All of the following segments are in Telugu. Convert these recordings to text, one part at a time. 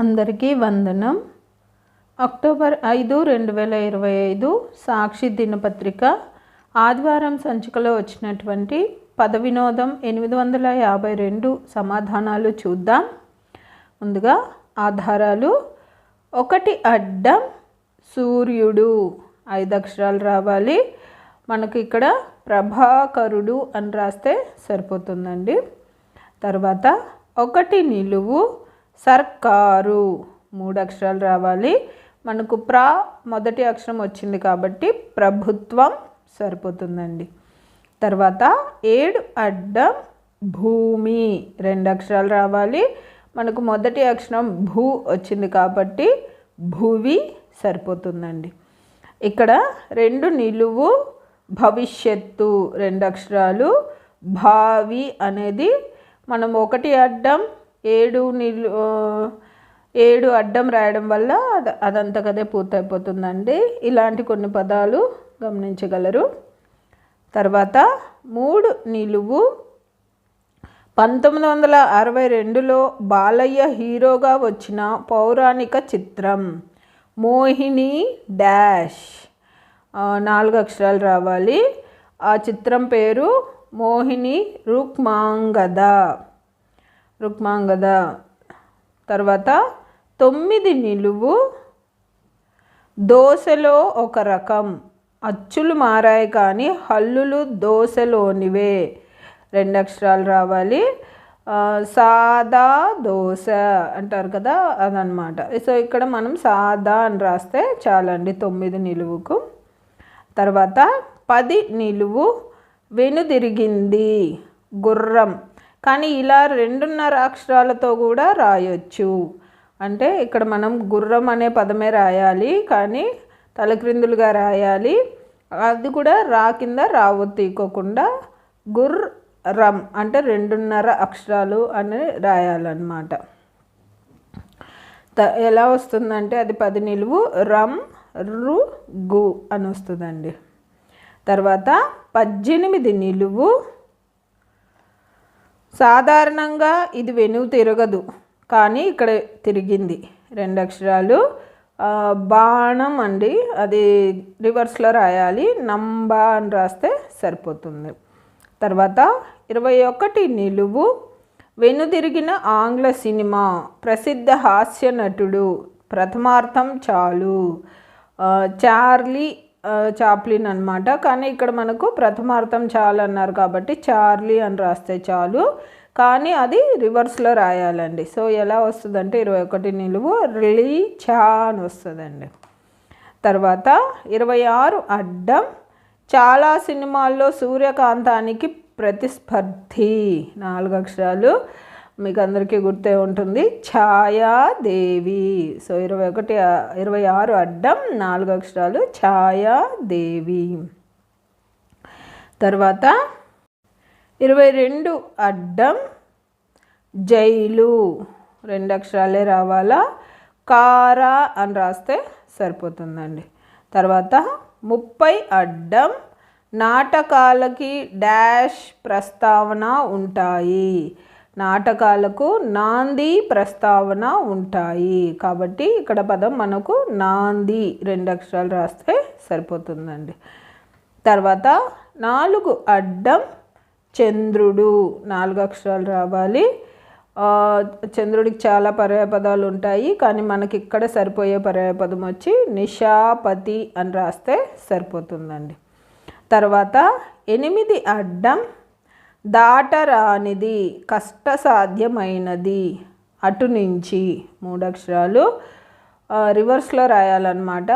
అందరికీ వందనం. అక్టోబర్ ఐదు రెండు వేల ఇరవై ఐదు సాక్షి దినపత్రిక. ఆదివారం సంచికలో వచ్చినటువంటి పద వినోదం ఎనిమిది వందల యాభై రెండు సమాధానాలు చూద్దాం. ముందుగా ఆధారాలు. ఒకటి అడ్డం సూర్యుడు. ఐదు అక్షరాలు రావాలి. మనకి ఇక్కడ ప్రభాకరుడు అని రాస్తే సరిపోతుందండి. తర్వాత ఒకటి నిలువు సర్కారు. మూడు అక్షరాలు రావాలి. మనకు ప్రా మొదటి అక్షరం వచ్చింది కాబట్టి ప్రభుత్వం సరిపోతుందండి. తర్వాత ఏడు అడ్డం భూమి. రెండు అక్షరాలు రావాలి. మనకు మొదటి అక్షరం భూ వచ్చింది కాబట్టి భూవి సరిపోతుందండి. ఇక్కడ రెండు నిలువు భవిష్యత్తు రెండు అక్షరాలు. భావి అనేది మనం ఒకటి అడ్డం ఏడు నిలు ఏడు అడ్డం రాయడం వల్ల అది అదంతకదే పూర్తయిపోతుందండి. ఇలాంటి కొన్ని పదాలు గమనించగలరు. తర్వాత మూడు నిలువు. పంతొమ్మిది వందల అరవై రెండులో బాలయ్య హీరోగా వచ్చిన పౌరాణిక చిత్రం మోహిని డాష్. నాలుగు అక్షరాలు రావాలి. ఆ చిత్రం పేరు మోహిని రుక్మాంగద. రుక్మాంగద. తర్వాత తొమ్మిది నిలువు. దోశలో ఒక రకం. అచ్చులు మారాయి కానీ హల్లులు దోశలోనివే. రెండు అక్షరాలు రావాలి. సాదా దోశ అంటారు కదా అదనమాట సో ఇక్కడ మనం సాదా అని రాస్తే చాలండి తొమ్మిది నిలువుకు. తర్వాత పది నిలువు. వెనుదిరిగింది. గుర్రం. కానీ ఇలా రెండున్నర అక్షరాలతో కూడా రాయొచ్చు. అంటే ఇక్కడ మనం గుర్రం అనే పదమే రాయాలి కానీ తలక్రిందులుగా రాయాలి. అది కూడా రా కింద రావు తీకోకుండా రమ్ అంటే రెండున్నర అక్షరాలు అని రాయాలన్నమాట. త ఎలా వస్తుందంటే అది పది నిలువు రమ్ రు గు అని వస్తుందండి. తర్వాత పద్దెనిమిది నిలువు సాధారణంగా ఇది వెనువు తిరగదు. కానీ ఇక్కడ తిరిగింది. రెండు అక్షరాలు. బాణం అండి. అది రివర్స్లో రాయాలి. నంబ అని రాస్తే సరిపోతుంది. తర్వాత ఇరవై ఒకటి నిలువు. వెనుదిరిగిన ఆంగ్ల సినిమా. ప్రసిద్ధ హాస్య నటుడు. ప్రథమార్థం చాలు. చార్లీ చాప్లిన్ అనమాట కానీ ఇక్కడ మనకు ప్రథమార్థం చాలు అన్నారు కాబట్టి చార్లీ అని రాస్తే చాలు. కానీ అది రివర్స్లో రాయాలండి. సో ఎలా వస్తుందంటే ఇరవై ఒకటి నిలువు రిలీ చా అని వస్తుందండి. తర్వాత ఇరవై ఆరు అడ్డం. చాలా సినిమాల్లో సూర్యకాంతానికి ప్రతిస్పర్ధి. నాలుగు అక్షరాలు. మీకు అందరికీ గుర్తే ఉంటుంది. ఛాయాదేవి. సో ఇరవై ఒకటి ఇరవై ఆరు అడ్డం నాలుగు అక్షరాలు ఛాయాదేవి. తర్వాత ఇరవై రెండు అడ్డం జైలు. రెండు అక్షరాలే రావాలా? కారా అని రాస్తే సరిపోతుందండి. తర్వాత ముప్పై అడ్డం నాటకాలకి డాష్ ప్రస్తావన ఉంటాయి. నాటకాలకు నాంది ప్రస్తావన ఉంటాయి. కాబట్టి ఇక్కడ పదం మనకు నాంది రెండు అక్షరాలు రాస్తే సరిపోతుందండి. తర్వాత నాలుగు అడ్డం చంద్రుడు నాలుగు అక్షరాలు రావాలి. చంద్రుడికి చాలా పర్యాయపదాలు ఉంటాయి. కానీ మనకి ఇక్కడ సరిపోయే పర్యాయపదం వచ్చి నిషాపతి అని రాస్తే సరిపోతుందండి. తర్వాత ఎనిమిది అడ్డం దాటరానిది కష్టసాధ్యమైనది. అటు నుంచి మూడక్షరాలు రివర్స్లో రాయాలన్నమాట.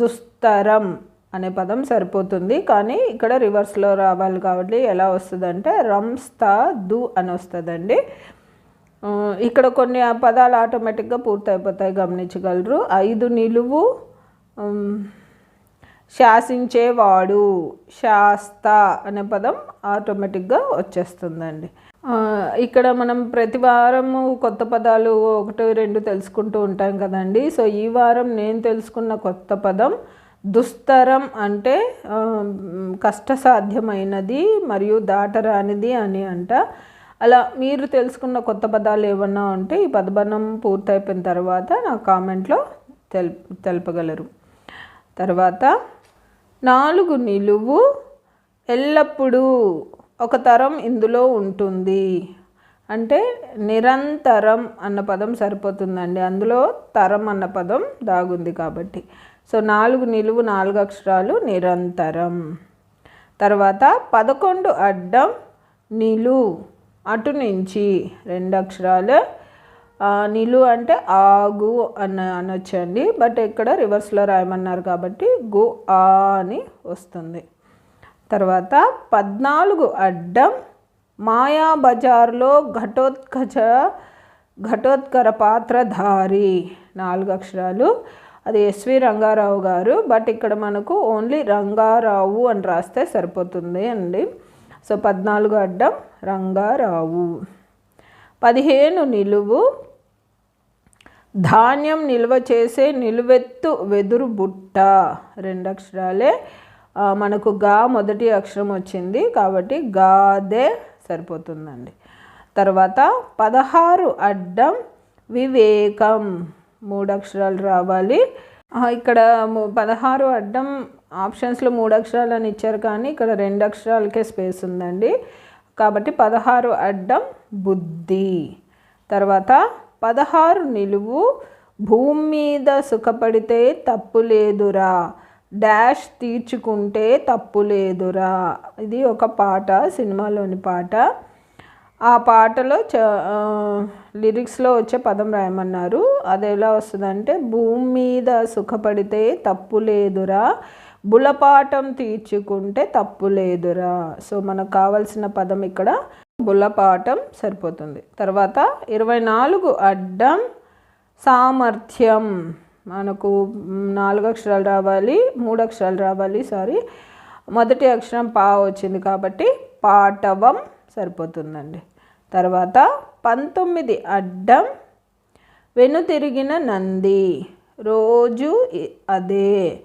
దుస్తరం అనే పదం సరిపోతుంది. కానీ ఇక్కడ రివర్స్లో రావాలి కాబట్టి ఎలా వస్తుందంటే రంస్తా దు అని వస్తుందండి. ఇక్కడ కొన్ని పదాలు ఆటోమేటిక్గా పూర్తయిపోతాయి. గమనించగలరు. ఐదు నిలువు శాసించేవాడు. శాస్త అనే పదం ఆటోమేటిక్గా వచ్చేస్తుందండి. ఇక్కడ మనం ప్రతి వారము కొత్త పదాలు ఒకటి రెండు తెలుసుకుంటూ ఉంటాం కదండి. సో ఈ వారం నేను తెలుసుకున్న కొత్త పదం దుస్తరం అంటే కష్టసాధ్యమైనది మరియు దాటరానిది అని అంట. అలా మీరు తెలుసుకున్న కొత్త పదాలు ఏమన్నా ఉంటే ఈ పదబంధం పూర్తయిపోయిన తర్వాత నా కామెంట్లో తెల్ తెలపగలరు. తర్వాత నాలుగు నిలువు ఎల్లప్పుడూ ఒక తరం ఇందులో ఉంటుంది. అంటే నిరంతరం అన్న పదం సరిపోతుందండి. అందులో తరం అన్న పదం దాగుంది కాబట్టి. సో నాలుగు నిలువు నాలుగు అక్షరాలు నిరంతరం. తర్వాత పదకొండు అడ్డం నిలు అటు నుంచి రెండు అక్షరాలు నిలు అంటే ఆగు అని అనొచ్చండి. బట్ ఇక్కడ రివర్స్లో రాయమన్నారు కాబట్టి గు ఆ అని వస్తుంది. తర్వాత పద్నాలుగు అడ్డం మాయా బజార్లో ఘటోత్కచ ఘటోత్కర పాత్రధారి నాలుగు అక్షరాలు. అది ఎస్వి రంగారావు గారు. బట్ ఇక్కడ మనకు ఓన్లీ రంగారావు అని రాస్తే సరిపోతుంది అండి. సో పద్నాలుగు అడ్డం రంగారావు. పదిహేను నిలువు ధాన్యం నిల్వ చేసే నిలువెత్తు వెదురు బుట్ట. రెండు అక్షరాలే. మనకు గా మొదటి అక్షరం వచ్చింది కాబట్టి గాదే సరిపోతుందండి. తర్వాత పదహారు అడ్డం వివేకం. మూడు అక్షరాలు రావాలి. ఇక్కడ పదహారు అడ్డం ఆప్షన్స్లో మూడు అక్షరాలు అని ఇచ్చారు కానీ ఇక్కడ రెండు అక్షరాలకే స్పేస్ ఉందండి. కాబట్టి పదహారు అడ్డం బుద్ధి. తర్వాత పదహారు నిలువు భూమి మీద సుఖపడితే తప్పు లేదురా డాష్ తీర్చుకుంటే తప్పు లేదురా ఇది ఒక పాట సినిమాలోని పాట. ఆ పాటలో చ లిరిక్స్లో వచ్చే పదం రాయమన్నారు. అది ఎలా వస్తుందంటే భూమి మీద సుఖపడితే తప్పు లేదురా బులపాఠం తీర్చుకుంటే తప్పు లేదురా. సో మనకు కావలసిన పదం ఇక్కడ బులపాఠం సరిపోతుంది. తర్వాత ఇరవై నాలుగు అడ్డం సామర్థ్యం. మనకు నాలుగు అక్షరాలు రావాలి మూడు అక్షరాలు రావాలి సారీ. మొదటి అక్షరం పా వచ్చింది కాబట్టి పాటవం సరిపోతుందండి. తర్వాత పంతొమ్మిది అడ్డం వెనుతిరిగిన నంది. రోజు అదే.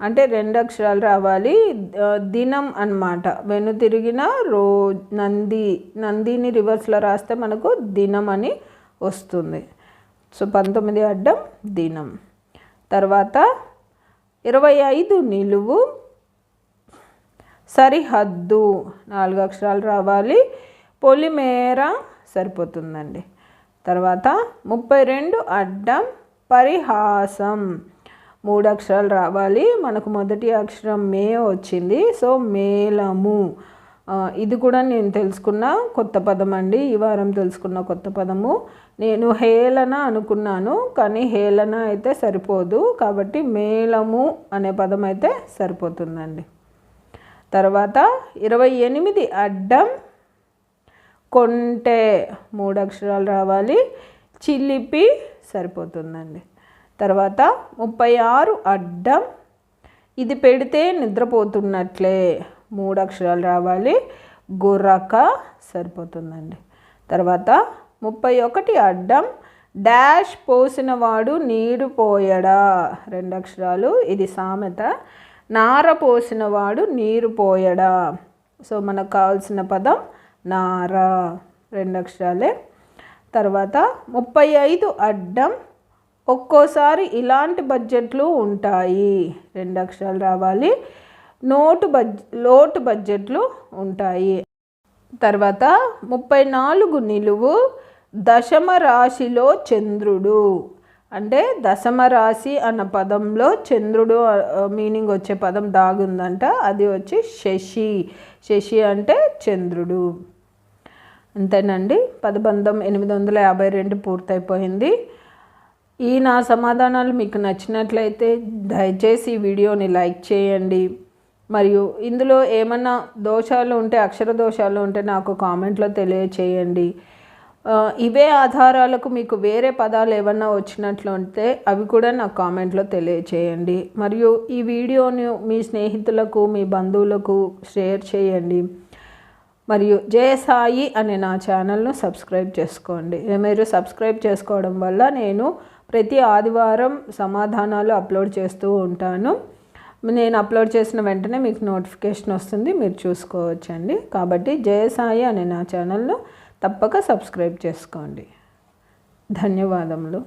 అంటే రెండు అక్షరాలు రావాలి. దినం అనమాట వెనుతిరిగిన రో నంది నందిని రివర్స్లో రాస్తే మనకు దినం అని వస్తుంది. సో పంతొమ్మిది అడ్డం దినం. తర్వాత ఇరవై ఐదు నిలువు. సరిహద్దు నాలుగు అక్షరాలు రావాలి. పొలిమేర సరిపోతుందండి. తర్వాత ముప్పై రెండు అడ్డం పరిహాసం. మూడు అక్షరాలు రావాలి. మనకు మొదటి అక్షరం మే వచ్చింది. సో మేలము ఇది కూడా నేను తెలుసుకున్న కొత్త పదం అండి. ఈ వారం తెలుసుకున్న కొత్త పదము. నేను హేళన అనుకున్నాను కానీ హేళన అయితే సరిపోదు. కాబట్టి మేళము అనే పదం అయితే సరిపోతుందండి. తర్వాత ఇరవై ఎనిమిది అడ్డం కొంటే మూడు అక్షరాలు రావాలి. చిలిపి సరిపోతుందండి. తర్వాత ముప్పై ఆరు అడ్డం. ఇది పెడితే నిద్రపోతున్నట్లే. మూడు అక్షరాలు రావాలి. గుర్రక సరిపోతుందండి. తర్వాత ముప్పై ఒకటి అడ్డం. డాష్ పోసినవాడు నీరు పోయడా. రెండు అక్షరాలు. ఇది సామెత. నార పోసినవాడు నీరు పోయడా. సో మనకు కావాల్సిన పదం నార. రెండు అక్షరాలే. తర్వాత ముప్పై ఐదు అడ్డం. ఒక్కోసారి ఇలాంటి బడ్జెట్లు ఉంటాయి. రెండు అక్షరాలు రావాలి. నోటు బడ్జె లోటు బడ్జెట్లు ఉంటాయి. తర్వాత ముప్పై నాలుగు నిలువు దశమ రాశిలో చంద్రుడు. అంటే దశమ రాశి అన్న పదంలో చంద్రుడు మీనింగ్ వచ్చే పదం దాగుందంట. అది వచ్చి శశి. శశి అంటే చంద్రుడు. అంతేనండి. పదబంధం ఎనిమిది వందల యాభై రెండు పూర్తయిపోయింది. ఈ నా సమాధానాలు మీకు నచ్చినట్లయితే దయచేసి ఈ వీడియోని లైక్ చేయండి. మరియు ఇందులో ఏమన్నా దోషాలు ఉంటే అక్షర దోషాలు ఉంటే నాకు కామెంట్లో తెలియచేయండి. ఇవే ఆధారాలకు మీకు వేరే పదాలు ఏమన్నా వచ్చినట్లు ఉంటే అవి కూడా నాకు కామెంట్లో తెలియచేయండి. మరియు ఈ వీడియోని మీ స్నేహితులకు మీ బంధువులకు షేర్ చేయండి. మరియు జయసాయి అనే నా ఛానల్ను సబ్స్క్రైబ్ చేసుకోండి. మీరు సబ్స్క్రైబ్ చేసుకోవడం వల్ల నేను ప్రతి ఆదివారం సమాధానాలు అప్లోడ్ చేస్తూ ఉంటాను. నేను అప్లోడ్ చేసిన వెంటనే మీకు నోటిఫికేషన్ వస్తుంది. మీరు చూసుకోవచ్చండి. కాబట్టి జయసాయి అనే నా ఛానల్ను తప్పక సబ్స్క్రైబ్ చేసుకోండి. ధన్యవాదములు.